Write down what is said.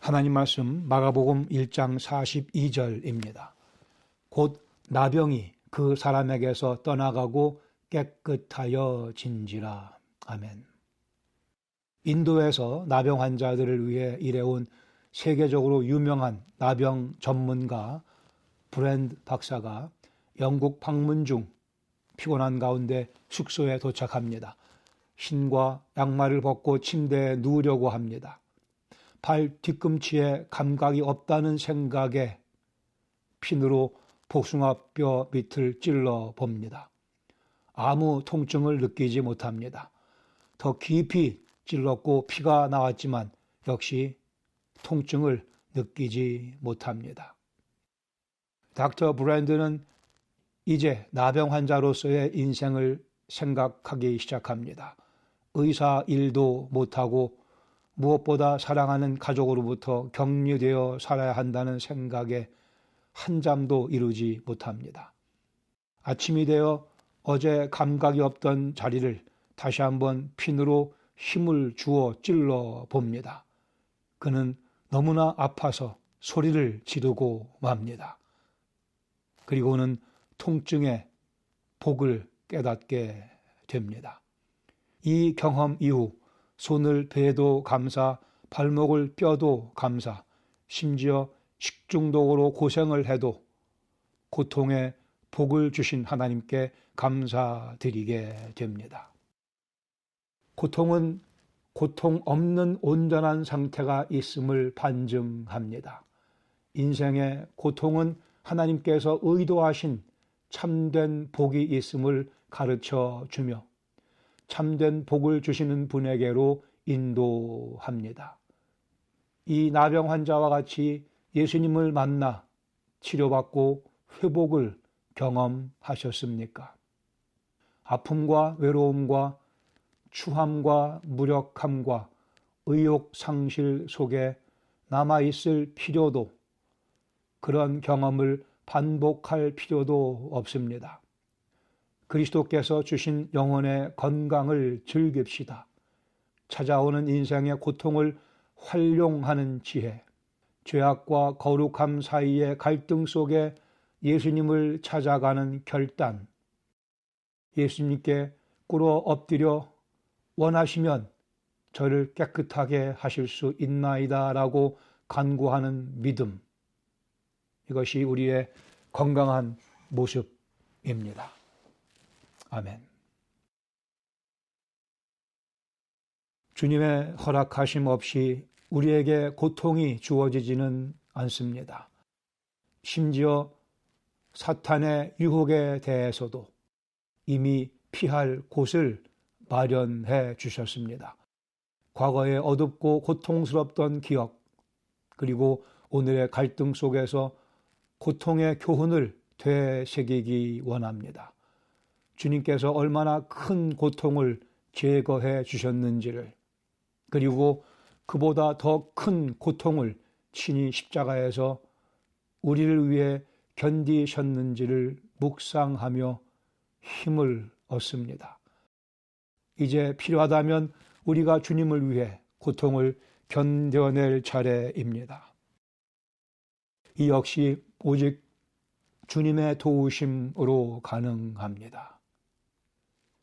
하나님 말씀 마가복음 1장 42절입니다. 곧 나병이 그 사람에게서 떠나가고 깨끗하여 진지라. 아멘. 인도에서 나병 환자들을 위해 일해온 세계적으로 유명한 나병 전문가 브랜드 박사가 영국 방문 중 피곤한 가운데 숙소에 도착합니다. 신과 양말을 벗고 침대에 누우려고 합니다. 발 뒤꿈치에 감각이 없다는 생각에 핀으로 복숭아뼈 밑을 찔러 봅니다. 아무 통증을 느끼지 못합니다. 더 깊이 찔렀고 피가 나왔지만 역시 통증을 느끼지 못합니다. 닥터 브랜드는 이제 나병 환자로서의 인생을 생각하기 시작합니다. 의사 일도 못하고 무엇보다 사랑하는 가족으로부터 격리되어 살아야 한다는 생각에 한 잠도 이루지 못합니다. 아침이 되어 어제 감각이 없던 자리를 다시 한번 핀으로 힘을 주어 찔러 봅니다. 그는 너무나 아파서 소리를 지르고 맙니다. 그리고는 통증의 복을 깨닫게 됩니다. 이 경험 이후 손을 베도 감사, 발목을 뼈도 감사, 심지어 식중독으로 고생을 해도 고통에 복을 주신 하나님께 감사드리게 됩니다. 고통은 고통 없는 온전한 상태가 있음을 반증합니다. 인생의 고통은 하나님께서 의도하신 참된 복이 있음을 가르쳐 주며 참된 복을 주시는 분에게로 인도합니다. 이 나병 환자와 같이 예수님을 만나 치료받고 회복을 경험하셨습니까? 아픔과 외로움과 추함과 무력함과 의욕 상실 속에 남아있을 필요도 그런 경험을 반복할 필요도 없습니다. 그리스도께서 주신 영혼의 건강을 즐깁시다. 찾아오는 인생의 고통을 활용하는 지혜, 죄악과 거룩함 사이의 갈등 속에 예수님을 찾아가는 결단, 예수님께 꿇어 엎드려 원하시면 저를 깨끗하게 하실 수 있나이다 라고 간구하는 믿음. 이것이 우리의 건강한 모습입니다. 아멘. 주님의 허락하심 없이 우리에게 고통이 주어지지는 않습니다. 심지어 사탄의 유혹에 대해서도 이미 피할 곳을 마련해 주셨습니다. 과거의 어둡고 고통스럽던 기억, 그리고 오늘의 갈등 속에서 고통의 교훈을 되새기기 원합니다. 주님께서 얼마나 큰 고통을 제거해 주셨는지를, 그리고 그보다 더 큰 고통을 친히 십자가에서 우리를 위해 견디셨는지를 묵상하며 힘을 얻습니다. 이제 필요하다면 우리가 주님을 위해 고통을 견뎌낼 차례입니다. 이 역시 오직 주님의 도우심으로 가능합니다.